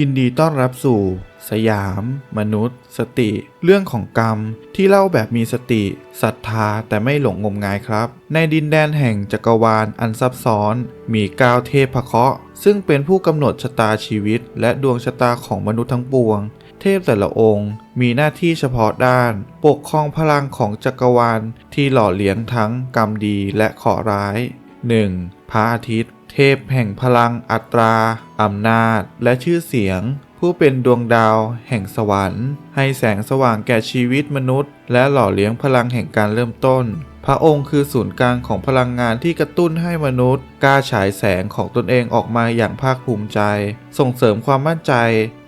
ยินดีต้อนรับสู่ สยาม มนุษย์ สติ เรื่องของกรรม ที่เล่าแบบมีสติศรัทธาแต่ไม่หลงงมงายครับ ในดินแดนแห่งจักรวาลอันซับซ้อน มีก้าเทพเคราะห์ซึ่งเป็นผู้กำหนดชะตาชีวิต และดวงชะตาของมนุษย์ทั้งปวง เทพแต่ละองค์ มีหน้าที่เฉพาะด้าน ปกครองพลังของจักรวาลที่หล่อเลี้ยงทั้งกรรมดีและเคราะห์ร้าย 1. พระอาทิตย์ เทพแห่งพลังอัตรา อำนาจ และชื่อเสียง ผู้เป็นดวงดาวแห่งสวรรค์ ให้แสงสว่างแก่ชีวิตมนุษย์ และหล่อเลี้ยงพลังแห่งการเริ่มต้น พระองค์คือศูนย์กลางของพลังงานที่กระตุ้นให้มนุษย์กล้าฉายแสงของตนเองออกมาอย่างภาคภูมิใจ ส่งเสริมความมั่นใจ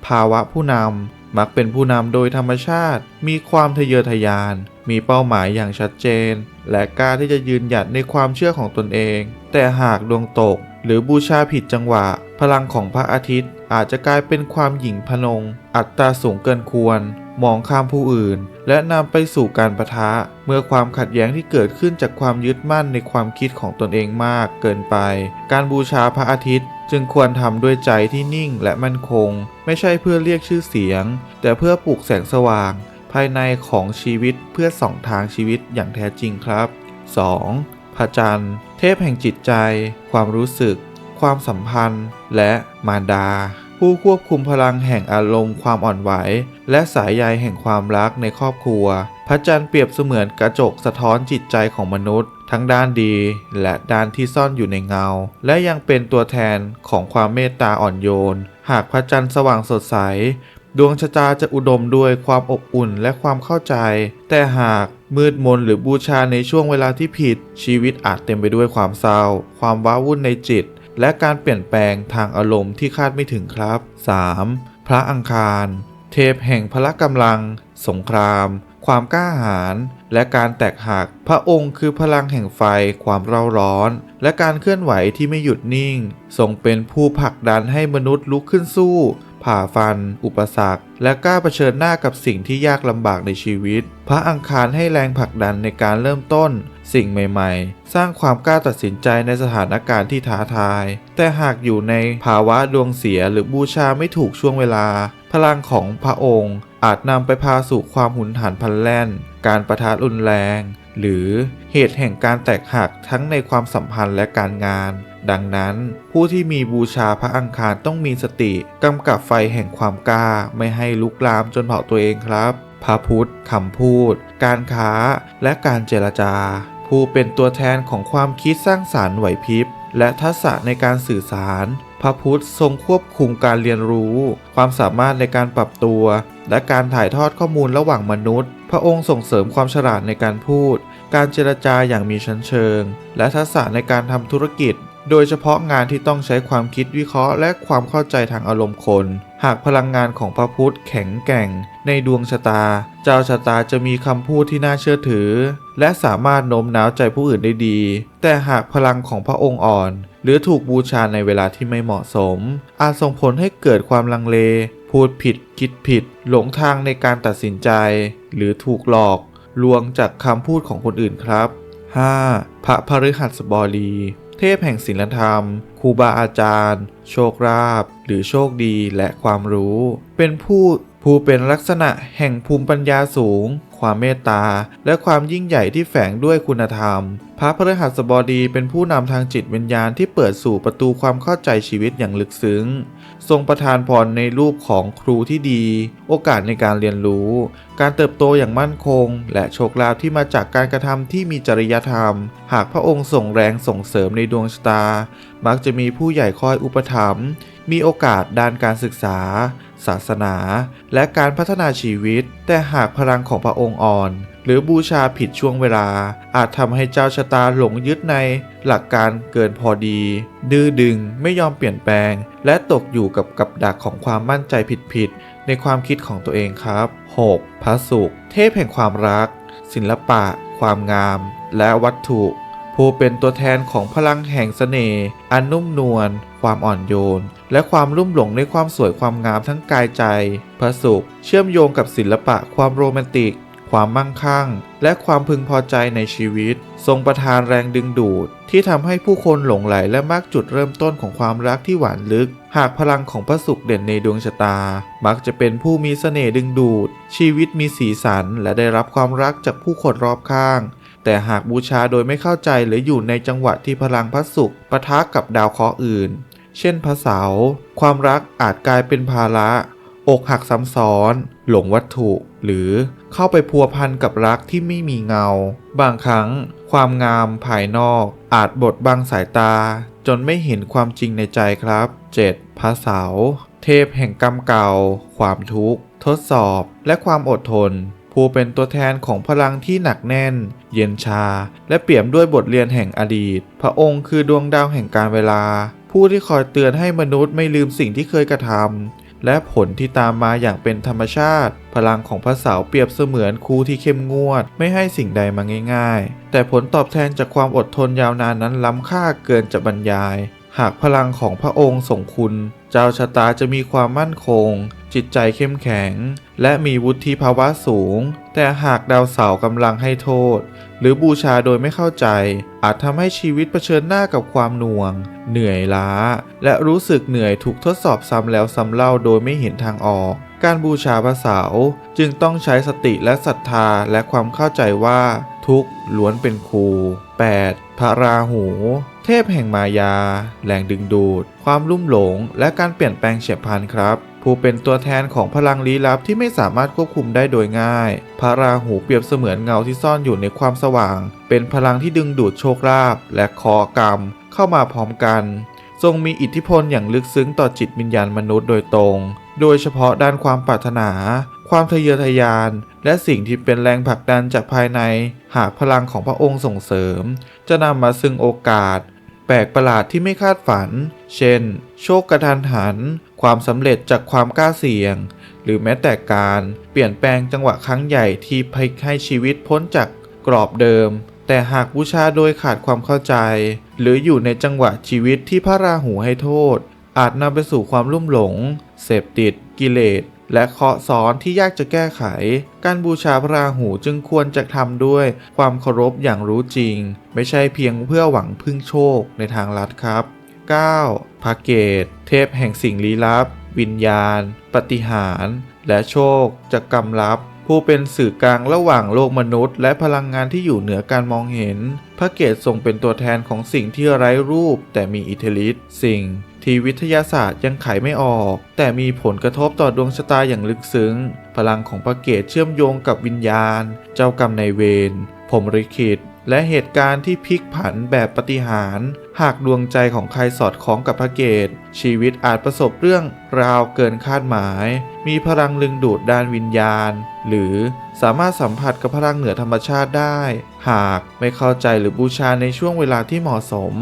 ภาวะผู้นำมักเป็นผู้นำโดยธรรมชาติ มีความทะเยอทะยาน มีเป้าหมายอย่างชัดเจน และกล้าที่จะยืนหยัดในความเชื่อของตนเอง แต่หากดวงตก หรือบูชาผิดจังหวะ พลังของพระอาทิตย์อาจจะกลายเป็นความหยิ่งพนง อัตราสูงเกินควร มองข้ามผู้อื่น และนำไปสู่การประทะ เมื่อความขัดแย้งที่เกิดขึ้นจากความยึดมั่นในความคิดของตนเองมากเกินไป การบูชาพระอาทิตย์ จึงควรทำด้วยใจที่นิ่งและมั่นคง ไม่ใช่เพื่อเรียกชื่อเสียง แต่เพื่อปลุกแสงสว่าง ภายในของชีวิตเพื่อส่องทางชีวิตอย่างแท้จริงครับ 2. พระจันทร์ เทพแห่งจิตใจ ความรู้สึก ความสัมพันธ์ และมารดา ผู้ควบคุมพลังแห่งอารมณ์ความอ่อนไหว และสายใยแห่งความรักในครอบครัว พระจันทร์เปรียบเสมือนกระจกสะท้อนจิตใจของมนุษย์ ทั้งด้านดี และด้านที่ซ่อนอยู่ในเงา และยังเป็นตัวแทนของความเมตตาอ่อนโยน หากพระจันทร์สว่างสดใส ดวงชะตาจะอุดมด้วยความอบอุ่นและความเข้าใจ แต่หากมืดมนหรือบูชาในช่วงเวลาที่ผิด ชีวิตอาจเต็มไปด้วยความเศร้า ความว้าวุ่นในจิต และการเปลี่ยนแปลงทางอารมณ์ที่คาดไม่ถึงครับ 3. พระอังคาร เทพแห่งพละกำลัง สงคราม ความกล้าหาญและการแตกหัก พระองค์คือพลังแห่งไฟ ความเร่าร้อน และการเคลื่อนไหวที่ไม่หยุดนิ่งทรงเป็นผู้ผลักดันให้มนุษย์ลุกขึ้นสู้ ผ่าฟัน อุปสรรค และกล้าเผชิญหน้ากับสิ่งที่ยากลำบากในชีวิต พระอังคารให้แรงผลักดันในการเริ่มต้น สิ่งใหม่ๆ สร้างความกล้าตัดสินใจในสถานการณ์ที่ท้าทาย แต่หากอยู่ในภาวะดวงเสียหรือบูชาไม่ถูกช่วงเวลา พลังของพระองค์ อาจนำไปพาสู่ความหุนหันพลันแล่น การประทะรุนแรง หรือเหตุแห่งการแตกหักทั้งในความสัมพันธ์และการงาน ดังนั้น ผู้ที่มีบูชาพระอังคารต้องมีสติกำกับไฟแห่งความกล้าไม่ให้ลุกลามจนเผาตัวเองครับ พระพุทธคำพูด การค้าและการเจรจา ผู้เป็นตัวแทนของความคิดสร้างสารรค์ไหวพริบและทักษะในการสื่อสาร พระพุทธทรงควบคุมการเรียนรู้ ความสามารถในการปรับตัว และการถ่ายทอดข้อมูลระหว่างมนุษย์ พระองค์ส่งเสริมความฉลาดในการพูด การเจรจาอย่างมีชั้นเชิง และทักษะในการทำธุรกิจ โดยเฉพาะงานที่ต้องใช้ความคิดวิเคราะห์ และความเข้าใจทางอารมณ์คน หากพลังงานของพระพุทธแข็งแกร่ง ในดวงชะตา เจ้าชะตาจะมีคำพูดที่น่าเชื่อถือ และสามารถโน้มน้าวใจผู้อื่นได้ดี แต่หากพลังของพระองค์อ่อน หรือถูกบูชาในเวลาที่ไม่เหมาะสม อาจส่งผลให้เกิดความลังเล พูดผิดคิดผิด หลงทางในการตัดสินใจ หรือถูกหลอก ลวงจากคำพูดของคนอื่นครับ 5. พระพฤหัสบดี เทพแห่งศีลธรรมครูบาอาจารย์ โชคลาภหรือโชคดีและความรู้ เป็นผู้ผู้เป็นลักษณะแห่งภูมิปัญญาสูง ความเมตตา และความยิ่งใหญ่ที่แฝงด้วยคุณธรรม พระพฤหัสบดีเป็นผู้นำทางจิตวิญญาณที่เปิดสู่ประตูความเข้าใจชีวิตอย่างลึกซึ้ง ทรงประทานพรในรูปของครูที่ดี โอกาสในการเรียนรู้ การเติบโตอย่างมั่นคง และโชคลาภที่มาจากการกระทำที่มีจริยธรรม หากพระองค์ส่งแรงส่งเสริมในดวงชะตา มักจะมีผู้ใหญ่คอยอุปถัมภ์ มีโอกาสด้านการศึกษา ศาสนา และการพัฒนาชีวิต แต่หากพลังของพระองค์อ่อน หรือบูชาผิดช่วงเวลา อาจทำให้เจ้าชะตาหลงยึดในหลักการเกินพอดี ดื้อดึงไม่ยอมเปลี่ยนแปลง และตกอยู่กับกับดักของความมั่นใจผิดๆในความคิดของตัวเองครับ 6. พระศุกร์เทพแห่งความรัก ศิลปะ ความงาม และวัตถุ ผู้เป็นตัวแทนของพลังแห่งเสน่ห์อันนุ่มนวลความอ่อนโยน และความลุ่มหลงในความสวยความงามทั้งกายใจ พระศุกร์เชื่อมโยงกับศิลปะความโรแมนติก ความมั่งคั่ง และความพึงพอใจในชีวิต ทรงประทานแรงดึงดูด ที่ทำให้ผู้คนหลงไหลและมักจุดเริ่มต้นของความรักที่หวานลึก หากพลังของพระศุกร์เด่นในดวงชะตา มักจะเป็นผู้มีเสน่ห์ดึงดูด ชีวิตมีสีสัน และได้รับความรักจากผู้คนรอบข้าง แต่หากบูชาโดยไม่เข้าใจหรืออยู่ในจังหวะที่พลังพระศุกร์ปะทะกับดาวเคราะห์อื่น เช่นพระเสาร์ความรักอาจกลายเป็นภาระ อกหักซ้ำซ้อน หลงวัตถุ หรือเข้าไปพัวพันกับรักที่ไม่มีเงา บางครั้ง ความงามภายนอก อาจบดบังสายตา จนไม่เห็นความจริงในใจครับ 7. พระเสา เทพแห่งกรรมเก่า ความทุกข์ ทดสอบ และความอดทน ผู้เป็นตัวแทนของพลังที่หนักแน่น เย็นชา และเปี่ยมด้วยบทเรียนแห่งอดีต พระองค์คือดวงดาวแห่งการเวลา ผู้ที่คอยเตือนให้มนุษย์ไม่ลืมสิ่งที่เคยกระทำ และผลที่ตามมาอย่างเป็นธรรมชาติ พลังของพระเสาเปรียบเสมือนครูที่เข้มงวด ไม่ให้สิ่งใดมาง่าย ๆ แต่ผลตอบแทนจากความอดทนยาวนานนั้นล้ำค่าเกินจะบรรยาย หากพลังของพระองค์ส่งคุณ เจ้าชะตาจะมีความมั่นคง จิตใจเข้มแข็ง และมีวุฒิภาวะสูง แต่หากดาวเสาร์กำลังให้โทษ หรือบูชาโดยไม่เข้าใจ อาจทำให้ชีวิตเผชิญหน้ากับความหน่วง เหนื่อยล้า และรู้สึกเหนื่อยถูกทดสอบซ้ำแล้วซ้ำเล่าโดยไม่เห็นทางออก การบูชาพระเสาจึงต้องใช้สติและศรัทธาและความเข้าใจว่า ทุกข์ล้วนเป็นครู 8. พระราหู เทพแห่งมายา แรงดึงดูด ความลุ่มหลง และการเปลี่ยนแปลงเฉียบพลันครับ ผู้เป็นตัวแทนของพลังลี้ลับที่ไม่สามารถควบคุมได้โดยง่าย พระราหูเปรียบเสมือนเงาที่ซ่อนอยู่ในความสว่าง เป็นพลังที่ดึงดูดโชคลาภและเคราะห์กรรม เข้ามาพร้อมกัน ทรงมีอิทธิพลอย่างลึกซึ้งต่อจิตวิญญาณมนุษย์โดยตรง โดยเฉพาะด้านความปรารถนา ความทะเยอทะยาน และสิ่งที่เป็นแรงผลักดันจากภายใน หากพลังของพระองค์ส่งเสริม จะนำมาซึ่งโอกาส แปลกประหลาดที่ไม่คาดฝัน เช่น โชคกระทันหัน ความสำเร็จจากความกล้าเสี่ยง หรือแม้แต่การเปลี่ยนแปลงจังหวะครั้งใหญ่ที่พลิกให้ชีวิตพ้นจากกรอบเดิม แต่หากบูชาโดยขาดความเข้าใจ หรืออยู่ในจังหวะชีวิตที่พระราหูให้โทษ อาจนำไปสู่ความลุ่มหลง เสพติด กิเลส และเคาะซ้อนที่ยากจะแก้ไข การบูชาพระราหูจึงควรจะทำด้วยความเคารพอย่างรู้จริง ไม่ใช่เพียงเพื่อหวังพึ่งโชคในทางลัดครับ 9. พระเกต เทพแห่งสิ่งลี้ลับ วิญญาณ ปฏิหาร และโชคจากกรรมลับ ผู้เป็นสื่อกลางระหว่างโลกมนุษย์ และพลังงานที่อยู่เหนือการมองเห็น พระเกตทรงเป็นตัวแทนของสิ่งที่ไร้รูป แต่มีอิทธิฤทธิ์สิ่งที่วิทยาศาสตร์ยังไขไม่ออก แต่มีผลกระทบต่อดวงชะตาอย่างลึกซึ้ง พลังของพระเกตเชื่อมโยงกับวิญญาณ เจ้ากรรมนายเวรผมริขิตและเหตุการณ์ที่พลิกผันแบบปฏิหาร หากดวงใจของใครสอดคล้องกับพระเกต ชีวิตอาจประสบเรื่องราวเกินคาดหมาย มีพลังลึงดูดด้านวิญญาณ หรือสามารถสัมผัสกับพลังเหนือธรรมชาติได้ หากไม่เข้าใจหรือบูชาในช่วงเวลาที่เหมาะสม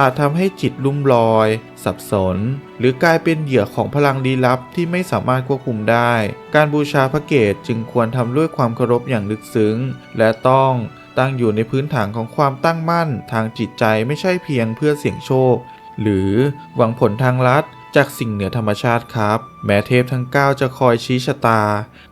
อาจทำให้จิตลุ่มลอย สับสน หรือกลายเป็นเหยื่อของพลังลี้ลับที่ไม่สามารถควบคุมได้ การบูชาพระเกตจึงควรทำด้วยความเคารพอย่างลึกซึ้ง และต้อง ตั้งอยู่ในพื้นฐานของความตั้งมั่นทางจิตใจไม่ใช่เพียงเพื่อเสี่ยงโชค หรือหวังผลทางลัดจากสิ่งเหนือธรรมชาติครับ แม้เทพทั้ง 9 จะคอยชี้ชะตา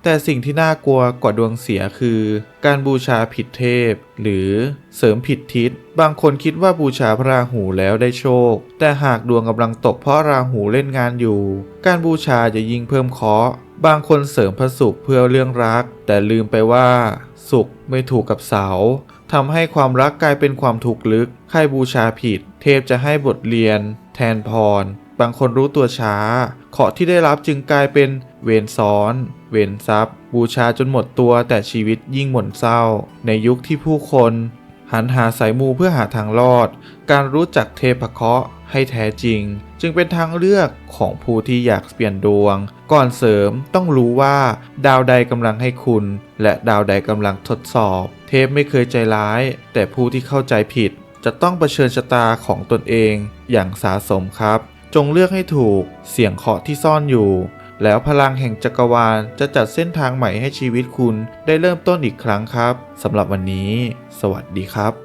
แต่สิ่งที่น่ากลัวกว่าดวงเสียคือ การบูชาผิดเทพ หรือเสริมผิดทิศ บางคนคิดว่าบูชาพระราหูแล้วได้โชค แต่หากดวงกำลังตกเพราะราหูเล่นงานอยู่ การบูชาจะยิ่งเพิ่มเคราะห์ บางคนเสริมพระศุกร์เพื่อเรื่องรัก แต่ลืมไปว่าศุกร์ไม่ถูกกับเสาร์ทำให้ความรักกลายเป็นความถูกข์ลึก ใครบูชาผิด เทพจะให้บทเรียน แทนพร บางคนรู้ตัวช้าเคที่ได้รับจึงกลายเป็นเวรซ้อน เวรทรัพย์ บูชาจนหมดตัวแต่ชีวิตยิ่งหม่นเศร้า ในยุคที่ผู้คน หันหาสายมูเพื่อหาทางรอด การรู้จักเทพเคราะห์ให้แท้จริง จึงเป็นทางเลือกของผู้ที่อยากเปลี่ยนดวง ก่อนเสริมต้องรู้ว่า ดาวใดกำลังให้คุณ และดาวใดกำลังทดสอบ เทพไม่เคยใจร้าย แต่ผู้ที่เข้าใจผิด จะต้องเผชิญชะตาของตนเองอย่างสาสมครับ จงเลือกให้ถูกเสียงเคาะที่ซ่อนอยู่ แล้วพลังแห่งจักรวาลจะจัดเส้นทางใหม่ให้ชีวิตคุณได้เริ่มต้นอีกครั้งครับสำหรับวันนี้ สวัสดีครับ